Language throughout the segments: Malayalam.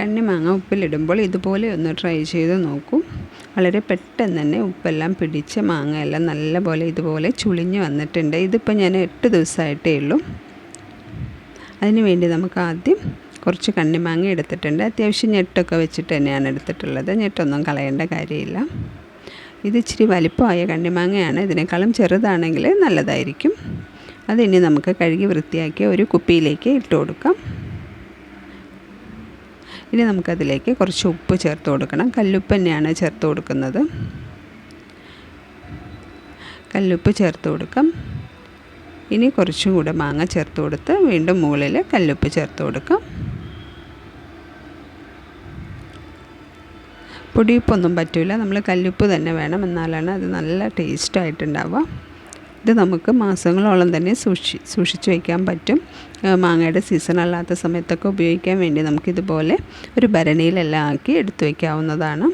കണ്ണിമാങ്ങ ഉപ്പിലിടുമ്പോൾ ഇതുപോലെ ഒന്ന് ട്രൈ ചെയ്ത് നോക്കൂ. വളരെ പെട്ടെന്ന് തന്നെ ഉപ്പെല്ലാം പിടിച്ച് മാങ്ങയെല്ലാം നല്ലപോലെ ഇതുപോലെ ചുളിഞ്ഞ് വന്നിട്ടുണ്ട്. ഇതിപ്പോൾ ഞാൻ എട്ട് ദിവസമായിട്ടേ ഉള്ളൂ. അതിനുവേണ്ടി നമുക്ക് ആദ്യം കുറച്ച് കണ്ണിമാങ്ങ എടുത്തിട്ടുണ്ട്. അത്യാവശ്യം ഞെട്ടൊക്കെ വെച്ചിട്ട് തന്നെയാണ് എടുത്തിട്ടുള്ളത്. ഞെട്ടൊന്നും കളയേണ്ട കാര്യമില്ല. ഇത് ഇച്ചിരി വലിപ്പമായ കണ്ണിമാങ്ങയാണ് ഇതിനേക്കാളും ചെറുതാണെങ്കിൽ നല്ലതായിരിക്കും. അതിനി നമുക്ക് കഴുകി വൃത്തിയാക്കി ഒരു കുപ്പിയിലേക്ക് ഇട്ട് കൊടുക്കാം. ഇനി നമുക്കതിലേക്ക് കുറച്ച് ഉപ്പ് ചേർത്ത് കൊടുക്കണം. കല്ലുപ്പ് തന്നെയാണ് ചേർത്ത് കൊടുക്കുന്നത്. കല്ലുപ്പ് ചേർത്ത് കൊടുക്കാം. ഇനി കുറച്ചും കൂടെ മാങ്ങ ചേർത്ത് കൊടുത്ത് വീണ്ടും മുകളിൽ കല്ലുപ്പ് ചേർത്ത് കൊടുക്കാം. പൊടിയുപ്പൊന്നും പറ്റില്ല നമ്മൾ കല്ലുപ്പ് തന്നെ വേണം. എന്നാലാണ് അത് നല്ല ടേസ്റ്റായിട്ടുണ്ടാവുക ഇത് നമുക്ക് മാസങ്ങളോളം തന്നെ സൂക്ഷി സൂക്ഷിച്ച് വയ്ക്കാൻ പറ്റും. മാങ്ങയുടെ സീസൺ അല്ലാത്ത സമയത്തൊക്കെ ഉപയോഗിക്കാൻ വേണ്ടി നമുക്കിതുപോലെ ഒരു ഭരണിയിലെല്ലാം ആക്കി എടുത്തു വയ്ക്കാവുന്നതാണ്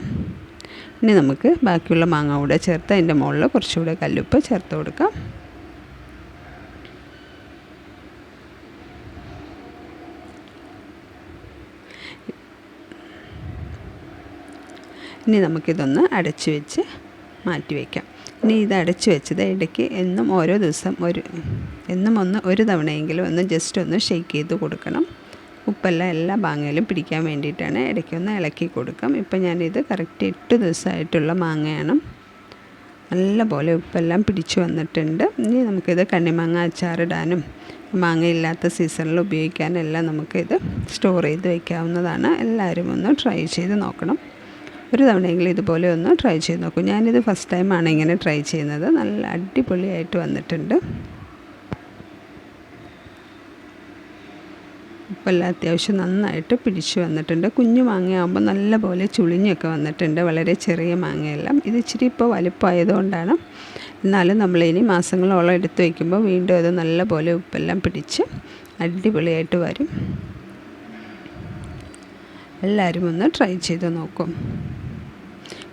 ഇനി നമുക്ക് ബാക്കിയുള്ള മാങ്ങ കൂടെ ചേർത്ത് അതിന്റെ മുകളിൽ കുറച്ചുകൂടെ കല്ലുപ്പ് ചേർത്ത് കൊടുക്കാം. ഇനി നമുക്കിതൊന്ന് അടച്ചു വെച്ച് മാറ്റി വയ്ക്കാം ഇനി ഇത് അടച്ചു വെച്ചത് ഇടയ്ക്ക് എന്നും ഓരോ ദിവസം ഒരു എന്നും ഒന്ന് ഒരു തവണയെങ്കിലും ഒന്ന് ജസ്റ്റ് ഒന്ന് ഷെയ്ക്ക് ചെയ്ത് കൊടുക്കണം. ഉപ്പെല്ലാം എല്ലാ മാങ്ങയിലും പിടിക്കാൻ വേണ്ടിയിട്ടാണ് ഇടയ്ക്കൊന്ന് ഇളക്കി കൊടുക്കാം. ഇപ്പം ഞാനിത് കറക്റ്റ് എട്ട് ദിവസമായിട്ടുള്ള മാങ്ങയാണ്. നല്ലപോലെ ഉപ്പെല്ലാം പിടിച്ചു വന്നിട്ടുണ്ട്. ഇനി നമുക്കിത് കണ്ണിമാങ്ങ അച്ചാറിടാനും മാങ്ങയില്ലാത്ത സീസണിൽ ഉപയോഗിക്കാനെല്ലാം നമുക്കിത് സ്റ്റോർ ചെയ്ത് വയ്ക്കാവുന്നതാണ് എല്ലാവരും ഒന്ന് ട്രൈ ചെയ്ത് നോക്കണം. ഒരു തവണയെങ്കിലും ഇതുപോലെ ഒന്ന് ട്രൈ ചെയ്ത് നോക്കൂ. ഞാനിത് ഫസ്റ്റ് ടൈമാണ് ഇങ്ങനെ ട്രൈ ചെയ്യുന്നത്. നല്ല അടിപൊളിയായിട്ട് വന്നിട്ടുണ്ട്. ഉപ്പെല്ലാം അത്യാവശ്യം നന്നായിട്ട് പിടിച്ചു വന്നിട്ടുണ്ട്. കുഞ്ഞു മാങ്ങയാകുമ്പോൾ നല്ലപോലെ ചുളിഞ്ഞൊക്കെ വന്നിട്ടുണ്ട്. വളരെ ചെറിയ മാങ്ങയെല്ലാം. ഇത് ഇച്ചിരി ഇപ്പോൾ വലുപ്പമായതുകൊണ്ടാണ് എന്നാലും നമ്മളിനി മാസങ്ങളോളം എടുത്തു വയ്ക്കുമ്പോൾ വീണ്ടും അത് നല്ലപോലെ ഉപ്പെല്ലാം പിടിച്ച് അടിപൊളിയായിട്ട് വരും. എല്ലാവരും ഒന്ന് ട്രൈ ചെയ്ത് നോക്കും.